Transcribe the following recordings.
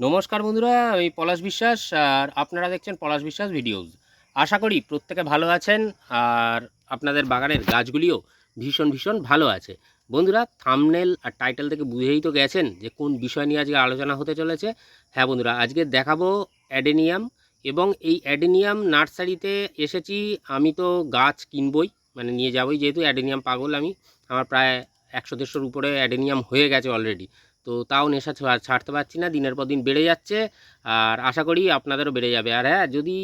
নমস্কার বন্ধুরা, আমি পলাশ বিশ্বাস আর আপনারা দেখছেন পলাশ বিশ্বাস ভিডিওস। আশা করি প্রত্যেকে ভালো আছেন আর আপনাদের বাগানের গাছগুলিও ভীষণ ভীষণ ভালো আছে। বন্ধুরা থামনেল আর টাইটেল থেকে বুঝেই তো গেছেন যে কোন বিষয় নিয়ে আজকে আলোচনা হতে চলেছে। হ্যাঁ বন্ধুরা, আজকে দেখাবো অ্যাডেনিয়াম এবং এই অ্যাডেনিয়াম নার্সারিতে এসেছি। আমি তো গাছ কিনবই মানে নিয়ে যাবই, যেহেতু অ্যাডেনিয়াম পাগল আমি। আমার প্রায় একশো দেড়শোর উপরে অ্যাডেনিয়াম হয়ে গেছে অলরেডি তো তাও নেশা ছাড়তে পারছি না, দিনের পর দিন বেড়ে যাচ্ছে, আর আশা করি আপনাদেরও বেড়ে যাবে। আর হ্যাঁ যদি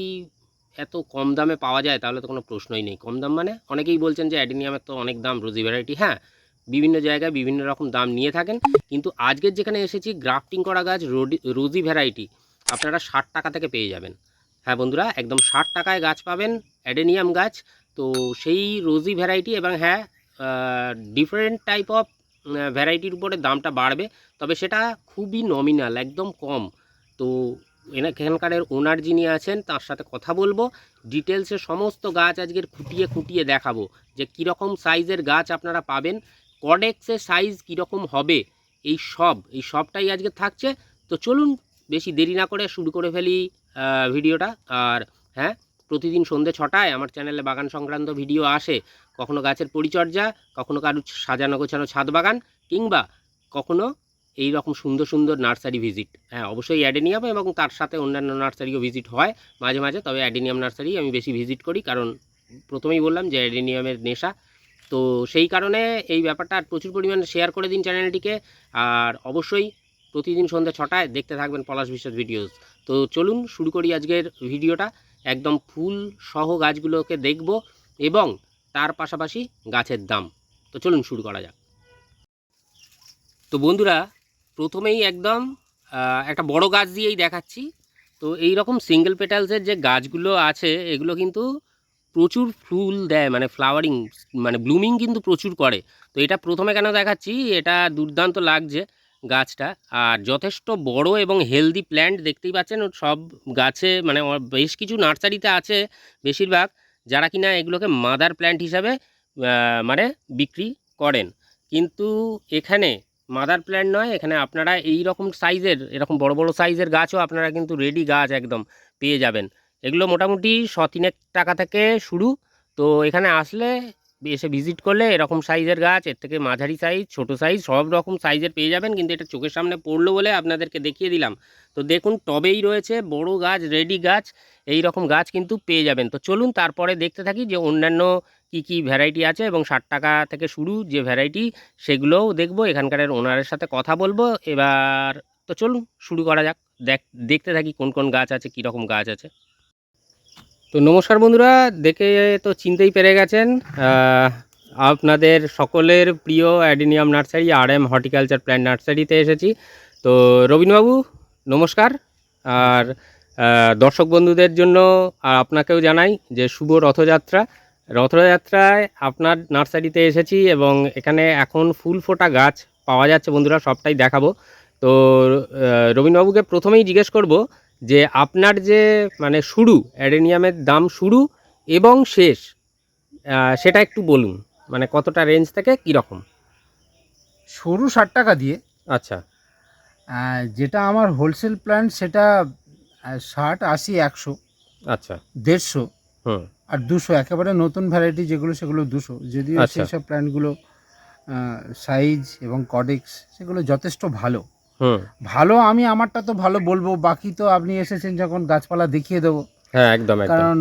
এত কম দামে পাওয়া যায় তাহলে তো কোনো প্রশ্নই নেই। কম দাম মানে? অনেকেই বলছেন যে অ্যাডেনিয়ামের তো অনেক দাম, রোজি ভ্যারাইটি হ্যাঁ বিভিন্ন জায়গায় বিভিন্ন রকম দাম নিয়ে থাকেন। কিন্তু আজকের যেখানে এসেছি গ্রাফটিং করা গাছ রোজি ভ্যারাইটি আপনারা ষাট টাকা থেকে পেয়ে যাবেন। হ্যাঁ বন্ধুরা, একদম ষাট টাকায় গাছ পাবেন, অ্যাডেনিয়াম গাছ। তো সেই রোজি ভ্যারাইটি এবং হ্যাঁ ডিফারেন্ট টাইপ অফ ভ্যারাইটির উপরে দামটা বাড়বে, তবে সেটা খুবই নমিনাল একদম কম। তো এখানকারের ওনার যিনি আছেন, তার সাথে কথা বলব ডিটেলসে সমস্ত গাছ আজকের খুঁটিয়ে খুঁটিয়ে দেখাবো, যে কীরকম সাইজের গাছ আপনারা পাবেন কডেক্সের সাইজ কীরকম হবে, এই সব, এই সবটাই আজকে থাকছে। তো চলুন, বেশি দেরি না করে শুরু করে ফেলি ভিডিওটা আর হ্যাঁ প্রতিদিন সন্ধ্যে ছটায় আমার চ্যানেলে বাগান সংক্রান্ত ভিডিও আসে। কখনো গাছের পরিচর্যা, কখনো কারও সাজানো গোছানো ছাদ বাগান কিংবা কখনো এই রকম সুন্দর সুন্দর নার্সারি ভিজিট। হ্যাঁ অবশ্যই অ্যাডেনিয়াম এবং তার সাথে অন্যান্য নার্সারিও ভিজিট হয় মাঝে মাঝে, তবে অ্যাডেনিয়াম নার্সারি আমি বেশি ভিজিট করি কারণ প্রথমেই বললাম যে অ্যাডেনিয়ামের নেশা। তো সেই কারণে এই ব্যাপারটা প্রচুর পরিমাণে শেয়ার করে দিন চ্যানেলটিকে আর অবশ্যই প্রতিদিন সন্ধ্যা ছটায় দেখতে থাকবেন পলাশ বিশ্বাস ভিডিওস। তো চলুন শুরু করি আজকের ভিডিওটা। একদম ফুল সহ গাছগুলোকে দেখব এবং তার পাশাপাশি গাছের দাম। তো চলুন শুরু করা যাক। তো বন্ধুরা, প্রথমেই একদম একটা বড় গাছ দিয়েই দেখাচ্ছি। তো এই রকম সিঙ্গেল পেটালসের যে গাছগুলো আছে, এগুলো কিন্তু প্রচুর ফুল দেয় মানে ফ্লাওয়ারিং মানে ব্লুমিং কিন্তু প্রচুর করে। তো এটা প্রথমে কেন দেখাচ্ছি, এটা দুর্দান্ত লাগছে গাছটা। আর যথেষ্ট বড় এবং হেলদি প্ল্যান্ট দেখতেই পাচ্ছেন, সব গাছে মানে বেশ কিছু নার্সারিতে আছে বেশিরভাগ। যারা কিনা এগুলোকে মাদার প্ল্যান্ট হিসাবে মানে বিক্রি করেন। কিন্তু এখানে মাদার প্ল্যান্ট নয়, এখানে আপনারা এই রকম সাইজের, এরকম বড় বড় সাইজের গাছও আপনারা কিন্তু রেডি গাছ একদম পেয়ে যাবেন। এগুলো মোটামুটি শ টাকা থেকে শুরু। তো এখানে আসলে এসে ভিজিট করলে এরকম সাইজের গাছ, এর থেকে মাঝারি সাইজ ছোট সাইজ সব রকম সাইজের পেয়ে যাবেন। কিন্তু এটা চোখের সামনে পড়ল বলে আপনাদেরকে দেখিয়ে দিলাম। তো দেখুন, টবেই রয়েছে বড় গাছ রেডি গাছ, এই রকম গাছ কিন্তু পেয়ে যাবেন। তো চলুন তারপরে দেখতে থাকি যে অন্যান্য কি কি ভ্যারাইটি আছে এবং ষাট টাকা থেকে শুরু যে ভ্যারাইটি সেগুলোও দেখব। এখানকার ওনারের সাথে কথা বলব। এবার তো চলুন, শুরু করা যাক। দেখ, দেখতে থাকি কোন কোন গাছ আছে কী রকম গাছ আছে। তো নমস্কার বন্ধুরা দেখে তো চিনতেই পেরে গেছেন আপনাদের সকলের প্রিয় adenium nursery R M horticulture plant নার্সারিতে এসেছি। তো রবীন্দ্রবাবু নমস্কার। আর দর্শক বন্ধুদের জন্য আর আপনাকেও জানাই যে শুভ রথযাত্রা। রথযাত্রায় আপনার নার্সারিতে এসেছি এবং এখানে এখন ফুল ফোটা গাছ পাওয়া যাচ্ছে বন্ধুরা সবটাই দেখাবো। তো আহ, রবীন্দ্রবাবুকে প্রথমেই জিজ্ঞেস করব যে আপনার যে মানে শুরু অ্যাডেনিয়ামের দাম শুরু এবং শেষ সেটা একটু বলুন মানে কতটা রেঞ্জ থেকে কীরকম? সরু ষাট টাকা দিয়ে। আচ্ছা। যেটা আমার হোলসেল প্ল্যান সেটা ষাট আশি একশো আচ্ছা। দেড়শো হুম। আর দুশো একেবারে নতুন ভ্যারাইটি যেগুলো সেগুলো দুশো। যদিও আচ্ছা। সেই সব প্ল্যান্টগুলো সাইজ এবং কডেক্স সেগুলো যথেষ্ট ভালো। ভালো আমি আমারটা তো ভালো বলব বাকি তো আপনি এসেছেন যখন গাছপালা দেখিয়ে দেবো। হ্যাঁ একদম কারণ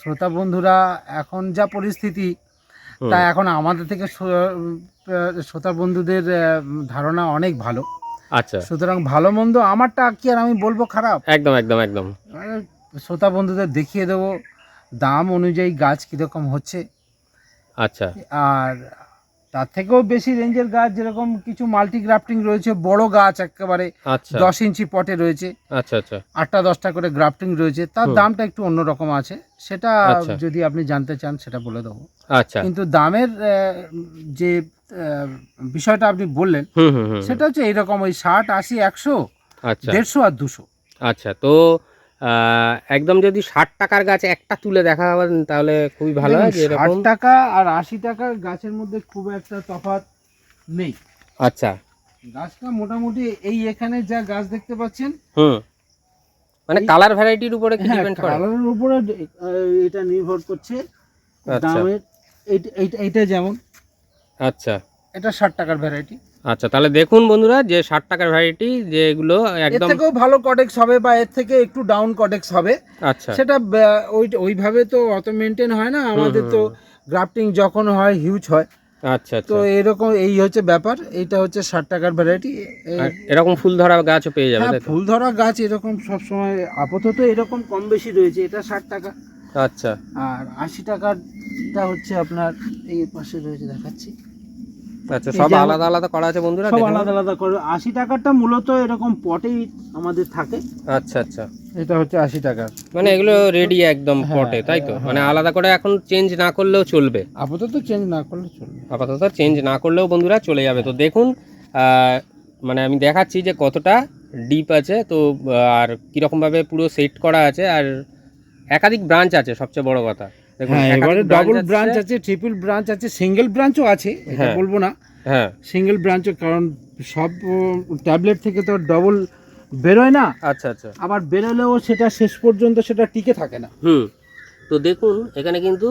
শ্রোতা বন্ধুরা এখন যা পরিস্থিতি তা এখন আমাদের থেকে শ্রোতা বন্ধুদের ধারণা অনেক ভালো। আচ্ছা। সুতরাং ভালো মন্দ আমারটা কি আর আমি বলব খারাপ। একদম একদম একদম। শ্রোতা বন্ধুদের দেখিয়ে দেবো দাম অনুযায়ী গাছ কীরকম হচ্ছে। আচ্ছা। আর তার থেকেও বেশি রেঞ্জের গাছ যেরকম কিছু মাল্টি গ্রাফটিং রয়েছে বড় গাছ একেবারে আচ্ছা। দশ ইঞ্চি পটে রয়েছে। আচ্ছা আচ্ছা। আটটা দশটা করে গ্রাফটিং রয়েছে। তার দামটা একটু অন্যরকম আছে। সেটা আচ্ছা। যদি আপনি জানতে চান সেটা বলে দেবো। আচ্ছা। কিন্তু দামের যে বিষয়টা আপনি বললেন হুম হুম হুম। সেটা হচ্ছে এইরকম ওই ষাট আশি একশো আচ্ছা। দেড়শো আর দুশো। আচ্ছা তো একদম যদি ষাট টাকার গাছ একটা তুলে দেখাবেন তাহলে খুবই ভালো হয় ষাট টাকা আর আশি টাকার গাছের মধ্যে খুব একটা তফাৎ নেই। আচ্ছা। গাছটা মোটামুটি এই এখানে যা গাছ দেখতে পাচ্ছেন হুম। মানে কালার ভ্যারাইটির উপরে কি হ্যাঁ ডিপেন্ড করে? কালারের উপরে এটা নির্ভর করছে আচ্ছা। দামের। এইটা- এইটা এইটা যেমন আচ্ছা। এটা ষাট টাকার ভ্যারাইটি আচ্ছা তাহলে দেখুন বন্ধুরা যে ষাট টাকার ভ্যারাইটি যেগুলো একদম থেকেও ভালো কডেক্স হবে বা এর থেকে একটু ডাউন কডেক্স হবে। আচ্ছা। সেটা ওই ওইভাবে তো অত মেনটেন হয় না। আমাদের তো গ্রাফটিং যখন হয় হিউজ হয়। আচ্ছা তো আচ্ছা এরকম এই হচ্ছে ব্যাপার। এইটা হচ্ছে ষাট টাকার ভ্যারাইটি এরকম ফুল ধরা গাছও পেয়ে যাবে হ্যাঁ ফুল ধরা গাছ এরকম সবসময় আপাতত এরকম কম বেশি রয়েছে। এটা ষাট টাকা। আচ্ছা। আর আশি টাকারটা হচ্ছে আপনার এই পাশে রয়েছে দেখাচ্ছি। আচ্ছা সব আলাদা আলাদা করা আছে বন্ধুরা সব আলাদা আলাদা করে আশি টাকারটা মূলত এরকম পটেই আমাদের থাকে। আচ্ছা আচ্ছা। এটা হচ্ছে আশি টাকার মানে এগুলো রেডি একদম হ্যাঁ, পটে তাই তো? হ্যাঁ। মানে আলাদা করে এখন চেঞ্জ না করলেও চলবে। আপাতত চেঞ্জ না করলে চলবে। আপাতত চেঞ্জ না করলেও বন্ধুরা চলে যাবে। তো দেখুন মানে আমি দেখাচ্ছি যে কতটা ডিপ আছে। তো আর কীরকমভাবে পুরো সেট করা আছে। আর একাধিক ব্রাঞ্চ আছে সবচেয়ে বড় কথা। হ্যাঁ এবারে ডবল ব্রাঞ্চ আছে। ট্রিপল ব্রাঞ্চ আছে সিঙ্গেল ব্রাঞ্চও আছে এটা হ্যাঁ। বলব না। হ্যাঁ। সিঙ্গেল ব্রাঞ্চও কারণ সব ট্যাবলেট থেকে তো ডবল বেরোয় না। আচ্ছা আচ্ছা। আবার বেরোলেও সেটা শেষ পর্যন্ত সেটা টিকে থাকে না। হুম। তো দেখুন এখানে কিন্তু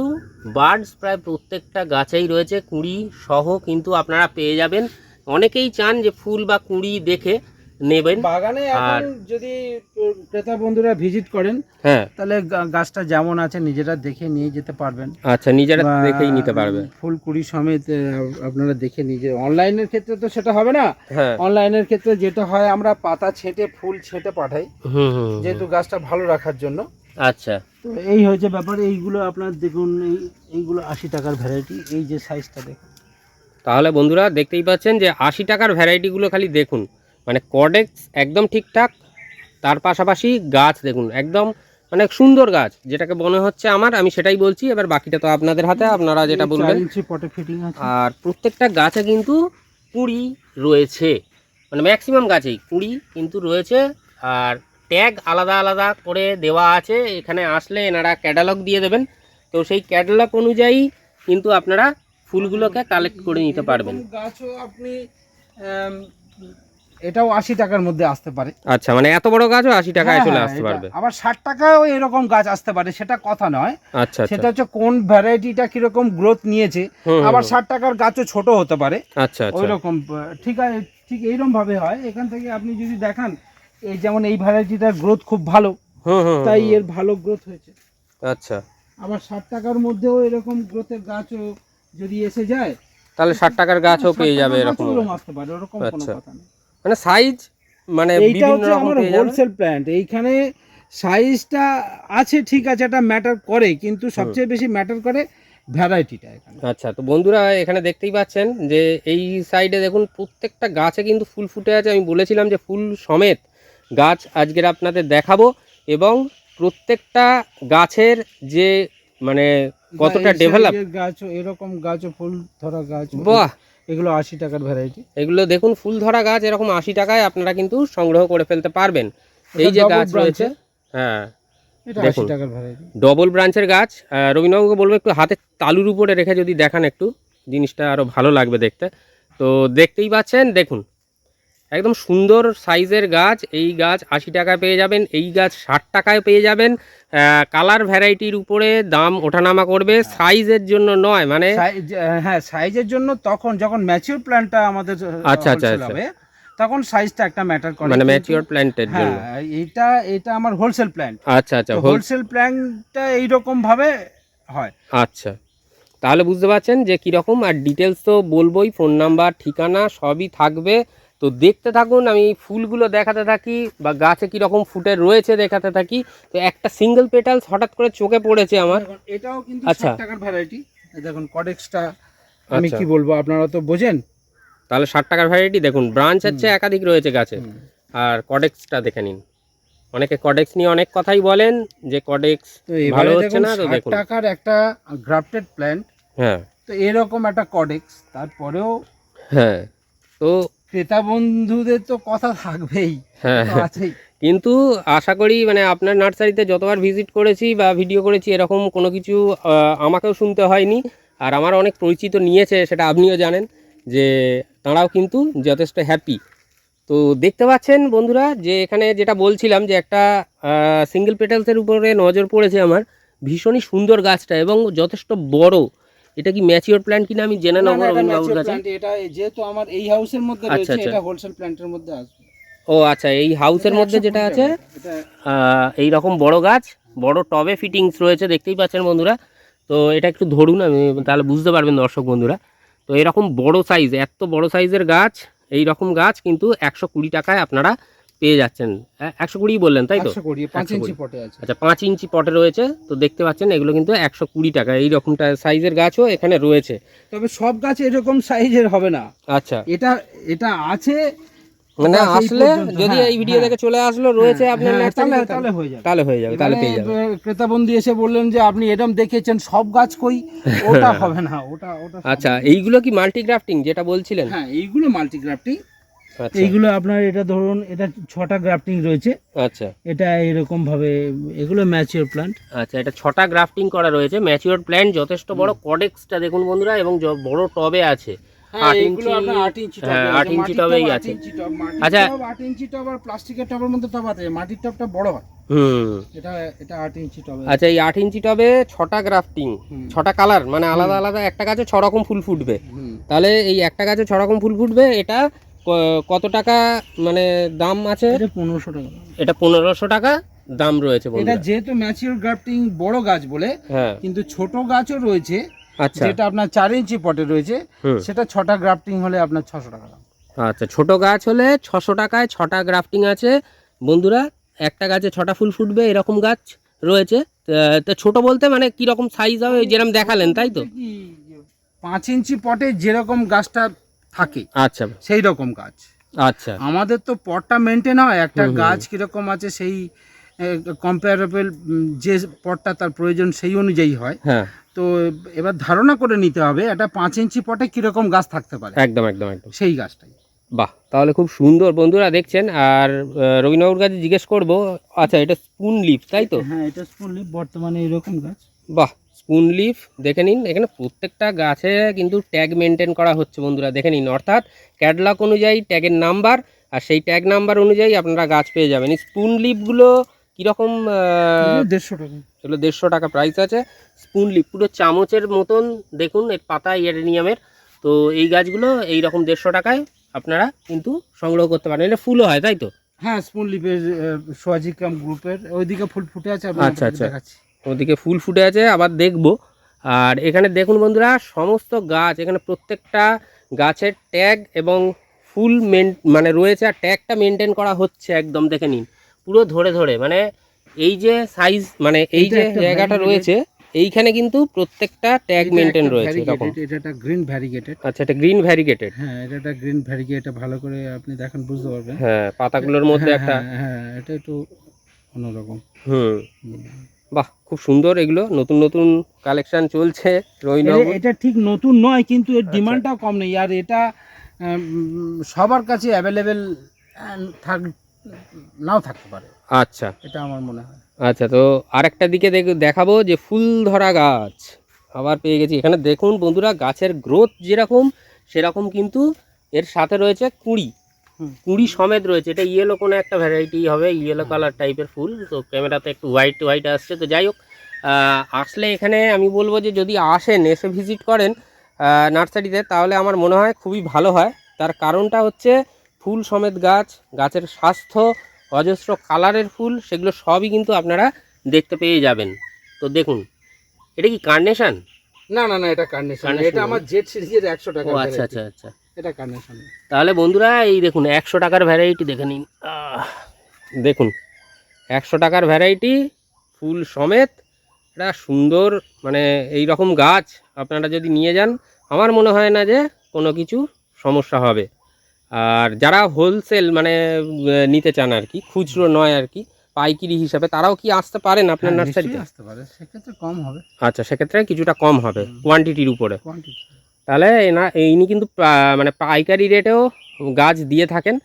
বার্ডস প্রায় প্রত্যেকটা গাছেই রয়েছে কুঁড়ি সহ কিন্তু আপনারা পেয়ে যাবেন। অনেকেই চান যে ফুল বা কুঁড়ি দেখে নেবেন। বাগানে আর- যদি ক্রেতা বন্ধুরা ভিজিট করেন হ্যাঁ। তাহলে গাছটা যেমন আছে নিজেরা দেখে নিয়ে যেতে পারবেন। আচ্ছা নিজেরা দেখেই নিতে পারবে। ফুল কুড়ি সমেত আপনারা দেখে নিজে অনলাইনের ক্ষেত্রে তো সেটা হবে না? হ্যাঁ। অনলাইনের ক্ষেত্রে যেটা হয় আমরা পাতা ছেটে ফুল ছেটে পাঠাই। হুম হুম হুম। যেহেতু গাছটা ভালো রাখার জন্য। আচ্ছা। তো এই হয়েছে ব্যাপার। এইগুলো আপনার দেখুন এই এইগুলো আশি টাকার ভ্যারাইটি এই যে সাইজটা দেখুন। তাহলে বন্ধুরা দেখতেই পাচ্ছেন যে আশি টাকার ভ্যারাইটিগুলো খালি দেখুন। মানে কডেক্স একদম ঠিকঠাক। তার পাশাপাশি গাছ দেখুন একদম মানে সুন্দর গাছ। যেটাকে মনে হচ্ছে আমার আমি সেটাই বলছি। এবার বাকিটা তো আপনাদের হাতে আপনারা যেটা বলবেন। চার ইঞ্চি পটে ফিটিং আছে। আর প্রত্যেকটা গাছে কিন্তু কুড়ি রয়েছে। মানে ম্যাক্সিমাম গাছেই কুড়ি কিন্তু রয়েছে। আর ট্যাগ আলাদা আলাদা করে দেওয়া আছে। এখানে আসলে এনারা ক্যাটালগ দিয়ে দেবেন। তো সেই ক্যাটালগ অনুযায়ী কিন্তু আপনারা ফুলগুলোকে কালেক্ট করে নিতে পারবেন। গাছও আপনি এটাও আশি টাকার মধ্যে আসতে পারে। আচ্ছা মানে এত বড় গাছও আশি টাকায় হ্যাঁ, চলে হ্যাঁ, আসতে পারবে। আবার ষাট টাকাও এরকম গাছ আসতে পারে সেটা কথা নয়। আচ্ছা আচ্ছা। সেটা হচ্ছে কোন ভ্যারাইটিটা কীরকম গ্রোথ নিয়েছে আবার ষাট টাকার গাছও ছোট হতে পারে। আচ্ছা আচ্ছা। ওই রকম ঠিক আছে ঠিক এইরকম ভাবে হয়। এখান থেকে আপনি যদি দেখান এই যেমন এই ভ্যারাইটিটার গ্রোথ খুব ভালো তাই এর ভালো গ্রোথ হয়েছে। আচ্ছা। আবার ষাট টাকার মধ্যেও এরকম গ্রোথের গাছও যদি এসে যায় তাহলে ষাট টাকার গাছও পেয়ে যাবে এরকম আসতে পারে ওরকম কোনো আচ্ছা। কথা নেই। মানে সাইজ মানে এইটা হচ্ছে আমার হোলসেল প্ল্যান্ট এইখানে সাইজটা আছে ঠিক আছে এটা ম্যাটার করে কিন্তু সবচেয়ে বেশি ম্যাটার করে ভ্যারাইটিটা আচ্ছা তো বন্ধুরা এখানে দেখতেই পাচ্ছেন যে এই সাইডে দেখুন প্রত্যেকটা গাছে কিন্তু ফুল ফুটে আছে। আমি বলেছিলাম যে ফুল সমেত গাছ আজকের আপনাদের দেখাবো এবং প্রত্যেকটা গাছের যে মানে কতটা ডেভেলপ গাছও এরকম গাছও ফুল ধরা গাছ। বাহ! এগুলো আশি টাকার ভ্যারাইটি এগুলো দেখুন ফুল ধরা গাছ এরকম আশি টাকায় আপনারা কিন্তু সংগ্রহ করে ফেলতে পারবেন। এই যে গাছ রয়েছে হ্যাঁ দেখুন। ডবল ব্রাঞ্চের গাছ রবীন্দ্রবাবুকে বলব একটু হাতে তালুর উপরে রেখে যদি দেখান একটু জিনিসটা আরও ভালো লাগবে দেখতে। তো দেখতেই পাচ্ছেন দেখুন একদম সুন্দর সাইজের গাছ। এই গাছ আশি টাকায় পেয়ে যাবেন এই গাছ ষাট টাকায় পেয়ে যাবেন। কালার ভ্যারাইটির উপরে দাম ওঠানামা করবে সাইজের জন্য নয় মানে হ্যাঁ সাইজের জন্য তখন যখন ম্যাচিউর প্ল্যান্টটা আমাদের আচ্ছা, আচ্ছা, আচ্ছা। হবে তখন সাইজটা একটা ম্যাটার করে। মানে ম্যাচিওর প্ল্যান্টের জন্য। হ্যাঁ এটা এটা আমার হোলসেল প্ল্যান্ট আচ্ছা আচ্ছা হোল হোলসেল প্ল্যানটা এইরকম ভাবে হয়। আচ্ছা। তাহলে বুঝতে পারছেন যে কীরকম আর ডিটেলস তো বলবোই ফোন নাম্বার ঠিকানা সবই থাকবে। তো দেখতে থাকুন আমি ফুলগুলো দেখাতে থাকি বা গাছে কীরকম ফুটে রয়েছে দেখাতে থাকি। তো একটা সিঙ্গেল পেটালস হঠাৎ করে চোখে পড়েছে আমার। এটাও কিন্তু আচ্ছা। টাকার ভ্যারাইটি দেখুন কডেক্সটা আমি আচ্ছা। কি বলব আপনারা তো বোঝেন। তাহলে ষাট টাকার ভ্যারাইটি দেখুন ব্রাঞ্চ হচ্ছে একাধিক রয়েছে গাছে। আর কডেক্সটা দেখে নিন। অনেকে কডেক্স নিয়ে অনেক কথাই বলেন যে কডেক্স ভালো হচ্ছে না তো দেখুন। টাকার একটা গ্রাফটেড প্ল্যান্ট হ্যাঁ। তো এরকম একটা কডেক্স তারপরেও হ্যাঁ। তো ক্রেতা বন্ধুদের তো কথা থাকবেই হ্যাঁ। আছেই। কিন্তু আশা করি মানে আপনার নার্সারিতে যতবার ভিজিট করেছি বা ভিডিও করেছি এরকম কোনো কিছু আমাকেও শুনতে হয়নি। আর আমার অনেক পরিচিত নিয়েছে সেটা আপনিও জানেন যে তাঁরাও কিন্তু যথেষ্ট হ্যাপি তো দেখতে পাচ্ছেন বন্ধুরা যে এখানে যেটা বলছিলাম যে একটা সিঙ্গেল পেটালসের উপরে নজর পড়েছে আমার। ভীষণই সুন্দর গাছটা এবং যথেষ্ট বড়। এটা কি ম্যাচিওর প্ল্যান্ট কিনা আমি জেনে নেব রবীন্দ্রবাবুর mature কাছে এটা যেহেতু আমার এই হাউসের মধ্যে আচ্ছা, রয়েছে আচ্ছা। এটা হোলসেল প্ল্যান্টের মধ্যে আসবে। ও আচ্ছা এই হাউসের মধ্যে যেটা আছে এই রকম বড় গাছ বড় টবে ফিটিংস রয়েছে দেখতেই পাচ্ছেন বন্ধুরা। তো এটা একটু ধরুন আমি তাহলে বুঝতে পারবেন দর্শক বন্ধুরা। তো এরকম বড় সাইজ এত বড় সাইজের গাছ এই রকম গাছ কিন্তু একশো কুড়ি টাকায় আপনারা পেয়ে যাচ্ছেন। একশো কুড়ি বললেন তাই তো? 120, পাঁচ 120 ইঞ্চি পটে আচ্ছা পাঁচ ইঞ্চি পটে রয়েছে তো দেখতে পাচ্ছেন এগুলো কিন্তু একশো কুড়ি টাকা এই রকমটা সাইজের গাছও এখানে রয়েছে। তবে সব গাছ এরকম সাইজের হবে না। আচ্ছা। এটা এটা আছে মানে আসলে যদি হ্যাঁ, এই ভিডিও হ্যাঁ। দেখে চলে আসলো রয়েছে আপনার হ্যাঁ, তাহলে তাহলে হয়ে যাবে। তাহলে হয়ে যাবে তাহলে পেয়ে যাবে। এবারে ক্রেতাবন্দি এসে বললেন যে আপনি এরকম দেখেছেন সব গাছ কই? ওটা হবে না ওটা ওটা আচ্ছা এইগুলো কি মাল্টি গ্রাফটিং যেটা বলছিলেন? হ্যাঁ এইগুলো মাল্টি গ্রাফটিং আচ্ছা এইগুলো আপনার এটা ধরুন এটা ছটা গ্রাফটিং রয়েছে। আচ্ছা। এটা এরকম ভাবে এগুলো ম্যাচিওর প্ল্যান্ট আচ্ছা এটা ছটা গ্রাফটিং করা রয়েছে। ম্যাচিওর প্ল্যান্ট যথেষ্ট বড়। কডেক্সটা দেখুন বন্ধুরা এবং বড় টবে আছে। ইঞ্চি- টবেই আচ্ছা। ইঞ্চি টব আর প্লাস্টিকের টবের মধ্যে আছে। মাটির টবটা বড় হয়। হুম। এটা এটা ইঞ্চি টবে আচ্ছা এই আট ইঞ্চি টবে ছটা গ্রাফটিং ছটা কালার মানে আলাদা আলাদা একটা গাছে ছ রকম ফুল ফুটবে। তাহলে এই একটা গাছে ছ রকম ফুল ফুটবে এটা কত টাকা মানে দাম আছে? এটা পনেরোশো টাকা। এটা পনেরোশো টাকা দাম রয়েছে এটা যেহেতু ম্যাচিওর গ্রাফটিং বড় গাছ বলে হ্যাঁ। কিন্তু ছোট গাছও রয়েছে আচ্ছা। যেটা আপনার চার ইঞ্চি পটে রয়েছে সেটা ছটা গ্রাফটিং হলে আপনার ছশো টাকা দাম। আচ্ছা ছোট গাছ হলে ছশো টাকায় ছটা গ্রাফটিং আছে। বন্ধুরা একটা গাছে ছটা ফুল ফুটবে এরকম গাছ রয়েছে। তা- তা ছোট বলতে মানে কি রকম সাইজ হবে যেরকম দেখালেন তাই তো? পাঁচ ইঞ্চি পটে যেরকম গাছটা থাকে। আচ্ছা। সেই রকম গাছ। আচ্ছা। আমাদের তো পটটা মেনটেন হয় একটা। গাছ কীরকম আছে সেই কম্পারেবল যে পটটা তার প্রয়োজন সেই অনুযায়ী হয়। হ্যাঁ। তো এবার ধারণা করে নিতে হবে একটা পাঁচ ইঞ্চি পটে কীরকম গাছ থাকতে পারে। একদম একদম একদম। সেই গাছটাই। বাহ তাহলে খুব সুন্দর বন্ধুরা দেখছেন। আর রবীন্দ্রবাবুর কাছে জিজ্ঞেস করব আচ্ছা এটা স্পুন লিফ তাই তো? হ্যাঁ এটা শুনলে বর্তমানে এরকম গাছ। বাহ স্পুন লিফ দেখে নিন এখানে প্রত্যেকটা গাছে কিন্তু ট্যাগ মেনটেন করা হচ্ছে বন্ধুরা দেখে নিন অর্থাৎ ক্যাটলগ অনুযায়ী ট্যাগের নাম্বার আর সেই ট্যাগ নাম্বার অনুযায়ী আপনারা গাছ পেয়ে যাবেন। স্পুন লিফগুলো কীরকম দেড়শো টাকা। এগুলো দেড়শো টাকা প্রাইস আছে। স্পুন লিফ পুরো চামচের মতন দেখুন এর পাতা ইয়েরেনিয়ামের। তো এই গাছগুলো এই রকম দেড়শো টাকায় আপনারা কিন্তু সংগ্রহ করতে পারেন। এটা ফুলও হয় তাই তো? হ্যাঁ স্পুন লিপের সোয়াজিকাম গ্রুপের ওইদিকে ফুল ফুটে আছে আচ্ছা, আচ্ছা। ওদিকে ফুল ফুটে আছে আবার দেখব। আর এখানে দেখুন বন্ধুরা সমস্ত গাছ এখানে প্রত্যেকটা গাছের ট্যাগ এবং ফুল মেন মানে রয়েছে আর ট্যাগটা মেনটেন করা হচ্ছে একদম দেখে নিন। পুরো ধরে ধরে মানে এই যে সাইজ মানে এই যে জায়গাটা রয়েছে এইখানে কিন্তু প্রত্যেকটা ট্যাগ মেনটেন রয়েছে এরকম। এটা একটা গ্রিন ভ্যারিগেটেড আচ্ছা এটা গ্রিন ভ্যারিগেটেড হ্যাঁ এটা একটা গ্রিন ভ্যারিগেট ভালো করে আপনি দেখেন বুঝতে পারবেন। হ্যাঁ পাতাগুলোর মধ্যে হ্যাঁ, একটা হ্যাঁ, হ্যাঁ এটা একটু অন্যরকম। হুম। বাহ খুব সুন্দর এগুলো। নতুন নতুন কালেকশন চলছে এটা- ঠিক নতুন নয় কিন্তু এর ডিমান্ডটাও কম নেই। আর এটা সবার কাছে অ্যাভেলেবেল থাক নাও থাকতে পারে। আচ্ছা। এটা আমার মনে হয়। আচ্ছা তো আরেকটা দিকে দেখ- দেখাবো যে ফুল ধরা গাছ। আবার পেয়ে গেছি। এখানে দেখুন বন্ধুরা গাছের গ্রোথ যেরকম সেরকম কিন্তু এর সাথে রয়েছে কুঁড়ি। কুঁড়ি সমেত রয়েছে। এটা ইয়েলো কোনো একটা ভ্যারাইটি হবে ইয়েলো কালার টাইপের ফুল। তো ক্যামেরাতে একটু হোয়াইট হোয়াইট আসছে। তো যাই হোক আসলে এখানে আমি বলব যে যদি আসেন এসে ভিজিট করেন নার্সারিতে তাহলে আমার মনে হয় খুবই ভালো হয়। তার কারণটা হচ্ছে ফুল সমেত গাছ গাছের স্বাস্থ্য অজস্র কালারের ফুল সেগুলো সবই কিন্তু আপনারা দেখতে পেয়ে যাবেন। তো দেখুন এটা কি কার্নেশন না না না এটা কার্নেশন এটা আমার জেড সিরিজের একশো টাকা আচ্ছা আচ্ছা আচ্ছা। এটা তাহলে বন্ধুরা এই দেখুন একশো টাকার ভ্যারাইটি দেখে নিন। দেখুন একশো টাকার ভ্যারাইটি ফুল সমেত একটা সুন্দর মানে এই রকম গাছ আপনারা যদি নিয়ে যান আমার মনে হয় না যে কোনো কিছু সমস্যা হবে। আর যারা হোলসেল মানে নিতে চান আর কি খুচরো নয় আর কি পাইকিরি হিসাবে তারাও কি আসতে পারেন আপনার হ্যাঁ, নার্সারিতে আসতে পারে সেক্ষেত্রে কম হবে। আচ্ছা সেক্ষেত্রে কিছুটা কম হবে কোয়ান্টিটির উপরে। কোয়ান্টিটি তাহলে এনা ইনি কিন্তু মানে পাইকারি রেটেও গাছ দিয়ে থাকেন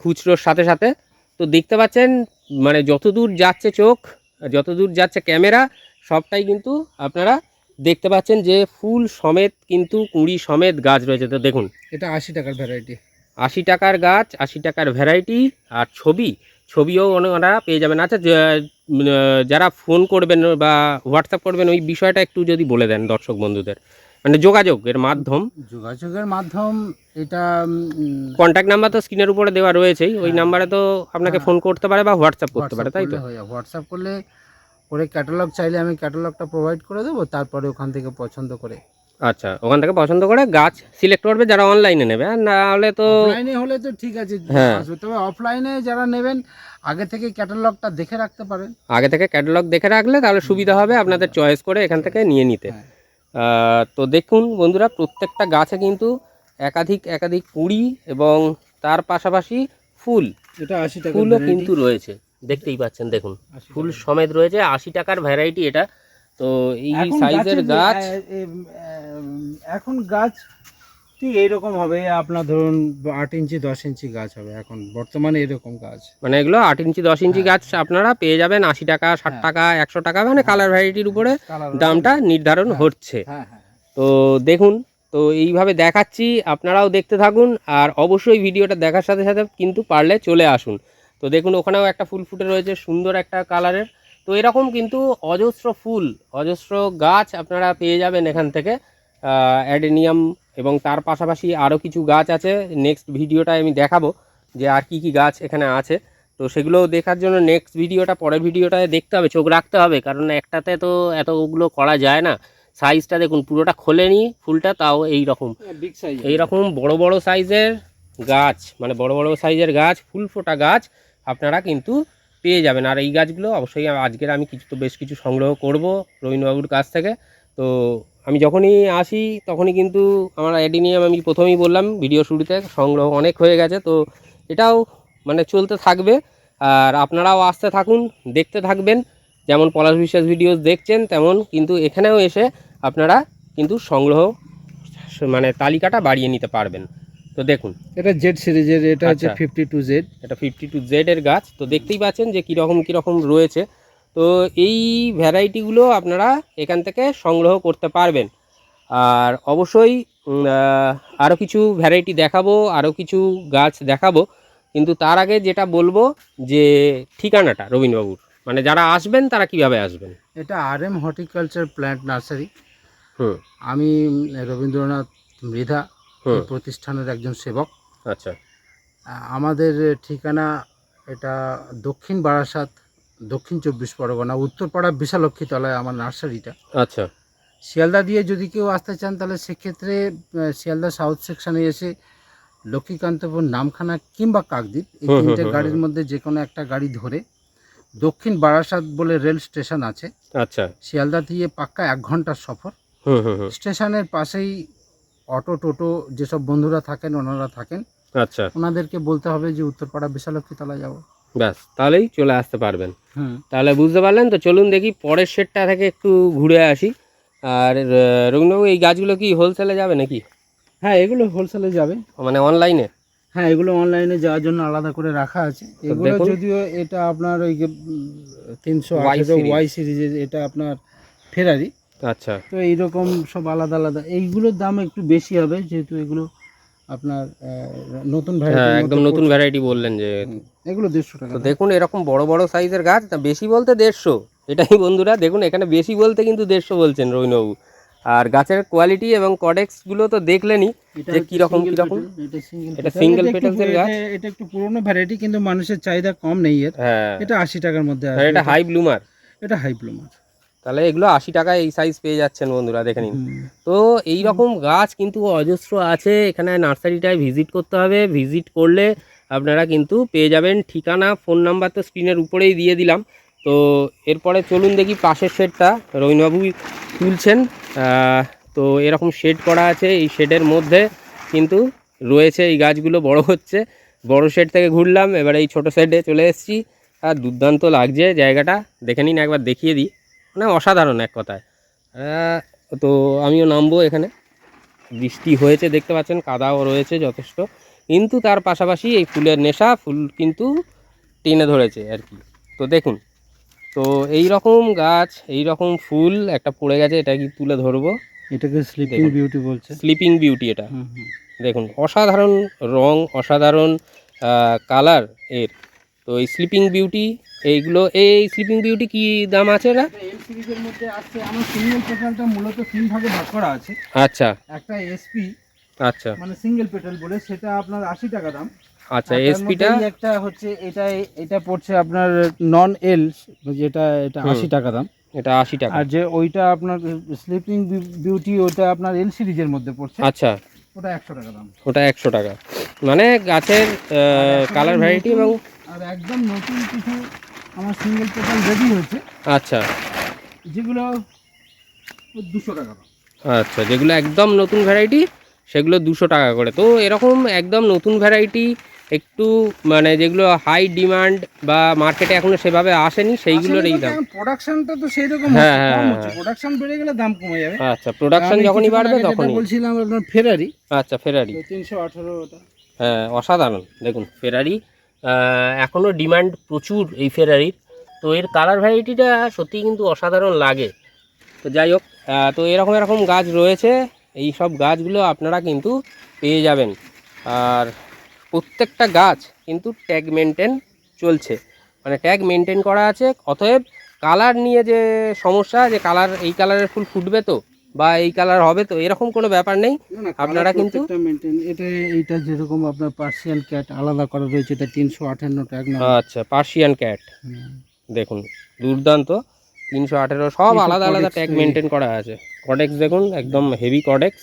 খুচরোর সাথে সাথে। তো দেখতে পাচ্ছেন মানে যতদূর যাচ্ছে চোখ যতদূর যাচ্ছে ক্যামেরা সবটাই কিন্তু আপনারা দেখতে পাচ্ছেন যে ফুল সমেত কিন্তু কুঁড়ি সমেত গাছ রয়েছে। তো দেখুন। এটা আশি টাকার ভ্যারাইটি আশি টাকার গাছ আশি টাকার ভ্যারাইটি আর ছবি ছবিও ওনারা পেয়ে যাবেন। আচ্ছা যারা ফোন করবেন বা হোয়াটসঅ্যাপ করবেন ওই বিষয়টা একটু যদি বলে দেন দর্শক বন্ধুদের। মানে যোগাযোগের মাধ্যম। যোগাযোগের মাধ্যম এটা কন্ট্যাক্ট নাম্বার তো স্ক্রিনের উপরে দেওয়া রয়েছেই। ওই হ্যাঁ। নাম্বারে তো আপনাকে হ্যাঁ। ফোন করতে পারে বা হোয়াটসঅ্যাপ করতে পারে তাই তো? হয়ে। হোয়াটসঅ্যাপ করলে করে ক্যাটালগ চাইলে আমি ক্যাটালগটা প্রোভাইড করে দেবো তারপরে ওখান থেকে পছন্দ করে। আচ্ছা ওখান থেকে পছন্দ করে গাছ সিলেক্ট করবে যারা অনলাইনে নেবে। না হলে তো অফলাইনে হলে তো ঠিক আছে হ্যাঁ। তবে অফলাইনে যারা নেবেন আগে থেকে ক্যাটালগটা দেখে রাখতে পারেন। আগে থেকে ক্যাটালগ দেখে রাখলে তাহলে সুবিধা হবে আপনাদের চয়েস করে এখান থেকে নিয়ে নিতে। হ্যাঁ। তো দেখুন বন্ধুরা প্রত্যেকটা গাছে কিন্তু একাধিক একাধিক কুড়ি এবং তার পাশাপাশি ফুল। এটা আশি টাকা ফুলও কিন্তু রয়েছে। দেখতেই পাচ্ছেন দেখুন। ফুল সমেত রয়েছে আশি টাকার ভ্যারাইটি এটা। তো এই সাইজের গাছ এখন গাছ ঠিক এইরকম হবে আপনার ধরুন আট ইঞ্চি দশ ইঞ্চি গাছ হবে এখন বর্তমানে এরকম গাছ। মানে এগুলো আট ইঞ্চি দশ ইঞ্চি গাছ আপনারা পেয়ে যাবেন আশি টাকা ষাট হ্যাঁ। টাকা একশো টাকা মানে কালার ভ্যারাইটির উপরে দামটা নির্ধারণ হচ্ছে। হ্যাঁ হ্যাঁ। তো দেখুন তো এইভাবে দেখাচ্ছি আপনারাও দেখতে থাকুন আর অবশ্যই ভিডিওটা দেখার সাথে সাথে কিন্তু পারলে চলে আসুন। তো দেখুন ওখানেও একটা ফুল ফুটে রয়েছে সুন্দর একটা কালারের তো এরকম কিন্তু অজস্র ফুল অজস্র গাছ আপনারা পেয়ে যাবেন এখান থেকে। অ্যাডেনিয়াম এবং তার পাশাপাশি আরও কিছু গাছ আছে। নেক্সট ভিডিওটায় আমি দেখাবো যে আর কি কি গাছ এখানে আছে। তো সেগুলো দেখার জন্য নেক্সট ভিডিওটা পরের ভিডিওটায় দেখতে হবে চোখ রাখতে হবে। কারণ একটাতে তো এতগুলো করা যায় না। সাইজটা দেখুন পুরোটা খোলেনি ফুলটা তাও এই রকম সাইজ এই রকম বড় বড় সাইজের গাছ মানে বড় বড় সাইজের গাছ ফুল ফোটা গাছ আপনারা কিন্তু পেয়ে যাবেন। আর এই গাছগুলো অবশ্যই আজকের আমি কিছু তো বেশ কিছু সংগ্রহ করব রবীন্দ্রবাবুর কাছ থেকে। তো আমি যখনই আসি তখনই কিন্তু আমার অ্যাডিনিয়াম আমি প্রথমেই বললাম ভিডিও শুরুতে সংগ্রহ অনেক হয়ে গেছে তো এটাও মানে চলতে থাকবে। আর আপনারাও আসতে থাকুন দেখতে থাকবেন যেমন পলাশ বিশ্বাস ভিডিওস দেখছেন তেমন কিন্তু এখানেও এসে আপনারা কিন্তু সংগ্রহ মানে তালিকাটা বাড়িয়ে নিতে পারবেন। তো দেখুন। এটা জেড সিরিজের এটা হচ্ছে। ফিফটি টু জেড এটা ফিফটি টু জেডের গাছ তো দেখতেই পাচ্ছেন যে কীরকম কীরকম রয়েছে। তো এই ভ্যারাইটিগুলো আপনারা এখান থেকে সংগ্রহ করতে পারবেন। আর অবশ্যই আরও কিছু ভ্যারাইটি দেখাবো আরও কিছু গাছ দেখাবো। কিন্তু তার আগে যেটা বলব যে ঠিকানাটা রবীন্দ্রবাবুর। মানে যারা আসবেন তারা কীভাবে আসবেন? এটা R M horticulture plant nursery hmm. আমি রবীন্দ্রনাথ মৃধা প্রতিষ্ঠানের একজন সেবক। আচ্ছা। আমাদের ঠিকানা এটা দক্ষিণ বারাসাত দক্ষিণ চব্বিশ পরগনা উত্তরপাড়া বিশালক্ষী তলায় আমার নার্সারিটা। আচ্ছা। শিয়ালদা দিয়ে যদি কেউ আসতে চান তাহলে সেক্ষেত্রে শিয়ালদা সাউথ সেকশনে এসে লক্ষ্মীকান্তপুর নামখানা কিংবা কাকদ্বীপ এই তিনটে গাড়ির মধ্যে যে কোনো একটা গাড়ি ধরে দক্ষিণ বারাসাত বলে রেল স্টেশন আছে। আচ্ছা। শিয়ালদা দিয়ে পাক্কা এক ঘণ্টার সফর। হুম হুম হুম। স্টেশনের পাশেই অটো টোটো যেসব বন্ধুরা থাকেন ওনারা থাকেন। আচ্ছা। ওনাদেরকে বলতে হবে যে উত্তরপাড়া বিশালক্ষী তলা যাব ব্যাস তাহলেই চলে আসতে পারবেন। তাহলে বুঝতে পারলেন? তো চলুন দেখি পরের শেডটা থেকে একটু ঘুরে আসি। আর রবীন্দ্রবাবু এই গাছগুলো কি হোলসেলে যাবে নাকি? হ্যাঁ এগুলো হোলসেলে যাবে। মানে অনলাইনে হ্যাঁ এগুলো অনলাইনে যাওয়ার জন্য আলাদা করে রাখা আছে। এগুলো যদিও এটা আপনার ওই তিনশো আঠেরো। ওয়াই সিরিজের এটা আপনার ফেরারি আচ্ছা। তো এইরকম সব আলাদা আলাদা। এইগুলোর দাম একটু বেশি হবে যেহেতু এগুলো আপনার নতুন ভ্যারাইটি একদম নতুন ভ্যারাইটি বললেন যে এগুলো দেড়শো টাকা তো দেখুন এরকম বড় বড় সাইজের গাছ না বেশি বলতে দেড়শো। এটাই বন্ধুরা দেখুন এখানে বেশি বলতে কিন্তু দেড়শো বলছেন রবীন্দ্রবাবু আর গাছের কোয়ালিটি এবং কডেক্সগুলো তো দেখলেনই যে কীরকম কীরকম। এটা সিঙ্গেল পুরো- গাছ? এটা- একটু পুরোনো ভ্যারাইটি কিন্তু মানুষের চাহিদা কম নেই এর। হ্যাঁ। এটা আশি টাকার মধ্যে আর এটা হাই ব্লুমার এটা হাই ব্লুমার তাহলে এগুলো আশি টাকায় এই সাইজ পেয়ে যাচ্ছেন বন্ধুরা দেখে নিন। তো এই রকম গাছ কিন্তু অজস্র আছে এখানে নার্সারিটায় ভিজিট করতে হবে। ভিজিট করলে আপনারা কিন্তু পেয়ে যাবেন ঠিকানা ফোন নাম্বার তো স্ক্রিনের উপরেই দিয়ে দিলাম। তো এরপরে চলুন দেখি পাশের শেডটা রবীন্দ্রবাবু তুলছেন। তো এরকম শেড করা আছে এই শেডের মধ্যে কিন্তু রয়েছে এই গাছগুলো বড় হচ্ছে। বড় শেড থেকে ঘুরলাম এবার এই ছোট শেডে চলে এসেছি। আর দুর্দান্ত লাগছে জায়গাটা দেখে নিন একবার দেখিয়ে দিই। মানে অসাধারণ এক কথায়। তো আমিও নামবো এখানে। বৃষ্টি হয়েছে দেখতে পাচ্ছেন কাদাও রয়েছে যথেষ্ট। কিন্তু তার পাশাপাশি এই ফুলের নেশা ফুল কিন্তু টেনে ধরেছে আর কি। তো দেখুন তো এই রকম গাছ এই রকম ফুল একটা পড়ে গেছে এটা কি তুলে ধরবো? এটাকে স্লিপিং বিউটি বলছে। স্লিপিং বিউটি এটা। দেখুন অসাধারণ রং অসাধারণ কালারের। তো এই স্লিপিং বিউটি এইগুলো এই স্লিপিং বিউটি কি দাম আছে না এল সিরিজের মধ্যে আসছে আমার সিঙ্গেল পেটালটা মূলত তিন ভাগে ভাগ করা আছে। আচ্ছা। একটা এসপি আচ্ছা। মানে সিঙ্গেল পেটাল বলে সেটা আপনার আশি টাকা দাম। আচ্ছা এসপিটা একটা হচ্ছে এটা এটা পড়ছে আপনার নন এল যেটা এটা। আশি টাকা দাম। এটা আশি টাকা। আর যে ওইটা আপনার স্লিপিং বিউটি ওটা আপনার এল সিরিজের মধ্যে পড়ছে। আচ্ছা। ওটা একশো টাকা দাম। ওটা একশো টাকা। মানে গাছের কালার ভ্যারাইটি এবং আর একদম নতুন কিছু আমার সিঙ্গেল পেটাল রেডি হয়েছে। আচ্ছা। যেগুলো দুশো টাকা আচ্ছা যেগুলো একদম নতুন ভ্যারাইটি সেগুলো দুশো টাকা করে। তো এরকম একদম নতুন ভ্যারাইটি একটু মানে যেগুলো হাই ডিমান্ড বা মার্কেটে এখনও সেভাবে আসেনি সেইগুলোর এই দাম। প্রোডাকশনটা তো সেই রকম হ্যাঁ, হ্যাঁ, কম হ্যাঁ। প্রোডাকশন বেড়ে গেলে দাম কমে যাবে। আচ্ছা প্রোডাকশন যখনই বাড়বে তখনই। বলছিলাম আপনার ফেরারি আচ্ছা ফেরারি তিনশো আঠারো হ্যাঁ অসাধারণ। দেখুন ফেরারি এখনও ডিমান্ড প্রচুর এই ফেরারির তো এর কালার ভ্যারাইটিটা সত্যি কিন্তু অসাধারণ লাগে। তো যাই হোক তো এরকম এরকম গাছ রয়েছে। এই সব গাছগুলো আপনারা কিন্তু পেয়ে যাবেন। আর প্রত্যেকটা গাছ কিন্তু ট্যাগ মেনটেন চলছে। মানে ট্যাগ মেনটেন করা আছে। অতএব কালার নিয়ে যে সমস্যা, যে কালার এই কালারের ফুল ফুটবে তো বা এই কালার হবে তো এরকম কোনো ব্যাপার নেই। আপনারা কিন্তু- এটা এইটা যেরকম আপনার পার্সিয়ান ক্যাট আলাদা করা রয়েছে এটা তিনশো আঠান্ন আচ্ছা পার্সিয়ান ক্যাট দেখুন দুর্দান্ত তিনশো আঠেরো সব আলাদা আলাদা ট্যাগ মেনটেন করা আছে। কডেক্স দেখুন একদম হেভি কডেক্স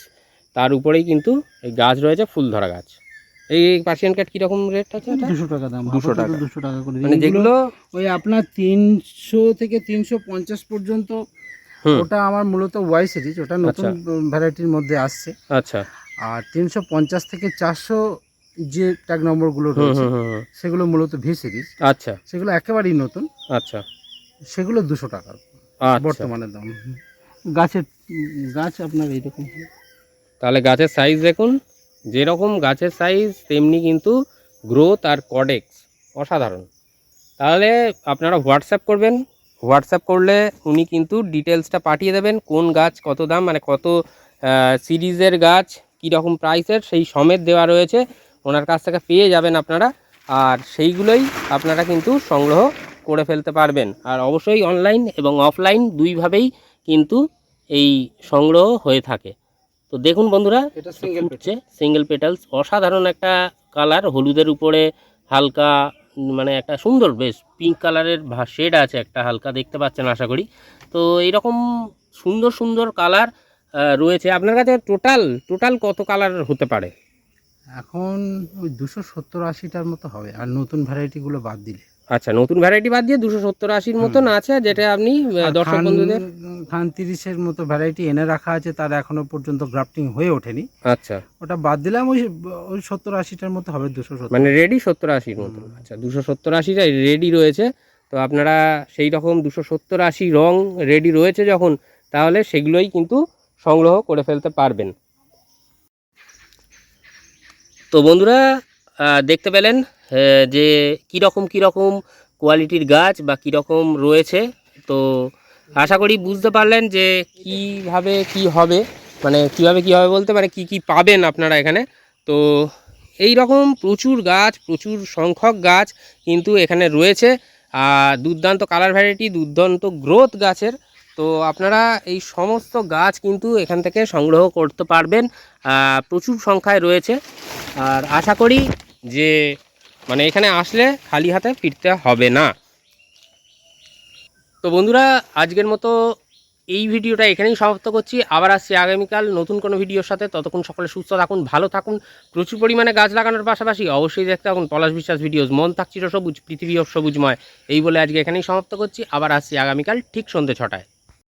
তার উপরেই কিন্তু এই গাছ রয়েছে ফুল ধরা গাছ। এই পার্সিয়ান ক্যাট কীরকম রেট আছে দুশো টাকা দাম 200 টাকা। দুশো টাকা করে। মানে যেগুলো ওই আপনার তিনশো থেকে তিনশো পঞ্চাশ পর্যন্ত ওটা আমার মূলত ওয়াই সিরিজ ওটা নতুন ভ্যারাইটির মধ্যে আসছে। আচ্ছা। আর তিনশো পঞ্চাশ থেকে চারশো যে ট্যাগ নম্বরগুলো রয়েছে। সেগুলো মূলত ভি সিরিজ আচ্ছা। সেগুলো একেবারেই নতুন। আচ্ছা। সেগুলো দুশো টাকা আচ্ছা। বর্তমানে দাম। গাছের গাছ আপনার এইরকম। তাহলে গাছের সাইজ দেখুন। যেরকম গাছের সাইজ তেমনি কিন্তু গ্রোথ আর কডেক্স অসাধারণ। তাহলে আপনারা হোয়াটসঅ্যাপ করবেন। হোয়াটসঅ্যাপ করলে উনি কিন্তু ডিটেলসটা পাঠিয়ে দেবেন কোন গাছ কত দাম মানে কত সিরিজের গাছ কী রকম প্রাইসের সেই সমেত দেওয়া রয়েছে। ওনার কাছ থেকে পেয়ে যাবেন আপনারা আর সেইগুলোই আপনারা কিন্তু সংগ্রহ করে ফেলতে পারবেন। আর অবশ্যই অনলাইন এবং অফলাইন দুইভাবেই কিন্তু এই সংগ্রহ হয়ে থাকে। তো দেখুন বন্ধুরা এটা সিঙ্গেল ফুটছে সিঙ্গেল পেটালস অসাধারণ একটা কালার হলুদের উপরে হালকা মানে একটা সুন্দর, বেশ পিঙ্ক কালারের শেড আছে একটা হালকা, দেখতে পাচ্ছেন আশা করি। তো এইরকম সুন্দর সুন্দর কালার রয়েছে। আপনার কাছে টোটাল টোটাল কত কালার হতে পারে? এখন ওই দুশো সত্তর আশিটার মতো হবে। আর নতুন ভ্যারাইটিগুলো বাদ দিলে। আচ্ছা নতুন ভ্যারাইটি বাদ দিয়ে দুশো সত্তর আশির মতন আছে যেটা আপনি দর্শক বন্ধুদের? খান তিরিশের মতো ভ্যারাইটি এনে রাখা আছে তার এখনও পর্যন্ত গ্রাফটিং হয়ে ওঠেনি। আচ্ছা। ওটা বাদ দিলাম ওই ওই সত্তর আশিটার মতো হবে দুশো সত্তর। মানে রেডি সত্তর আশির মতন আচ্ছা দুশো সত্তর আশিটা রেডি রয়েছে। তো আপনারা সেই রকম দুশো সত্তর আশি রং রেডি রয়েছে যখন তাহলে সেগুলোই কিন্তু সংগ্রহ করে ফেলতে পারবেন। তো বন্ধুরা দেখতে পেলেন যে কীরকম কীরকম কোয়ালিটির গাছ বা কীরকম রয়েছে। তো আশা করি বুঝতে পারলেন যে কীভাবে কি হবে মানে কীভাবে কি হবে বলতে মানে কি কি পাবেন আপনারা এখানে। তো এই রকম প্রচুর গাছ, প্রচুর সংখ্যক গাছ কিন্তু এখানে রয়েছে। আর দুর্দান্ত কালার ভ্যারাইটি দুর্দান্ত গ্রোথ গাছের। তো আপনারা এই সমস্ত গাছ কিন্তু এখান থেকে সংগ্রহ করতে পারবেন। প্রচুর সংখ্যায় রয়েছে। আর আশা করি যে মানে এখানে আসলে খালি হাতে ফিরতে হবে না। তো বন্ধুরা, আজকের মতো এই ভিডিওটা এখানেই সমাপ্ত করছি। আবার আসছি আগামীকাল নতুন কোনো ভিডিওর সাথে। ততক্ষণ সকলে সুস্থ থাকুন, ভালো থাকুন। প্রচুর পরিমাণে গাছ লাগানোর পাশাপাশি অবশ্যই দেখতে থাকুন পলাশ বিশ্বাস ভিডিওস। মন থাকছিল সবুজ, পৃথিবী সবুজময়। এই বলে আজকে এখানেই সমাপ্ত করছি। আবার আসছি আগামীকাল ঠিক সন্ধ্যে ছটায়।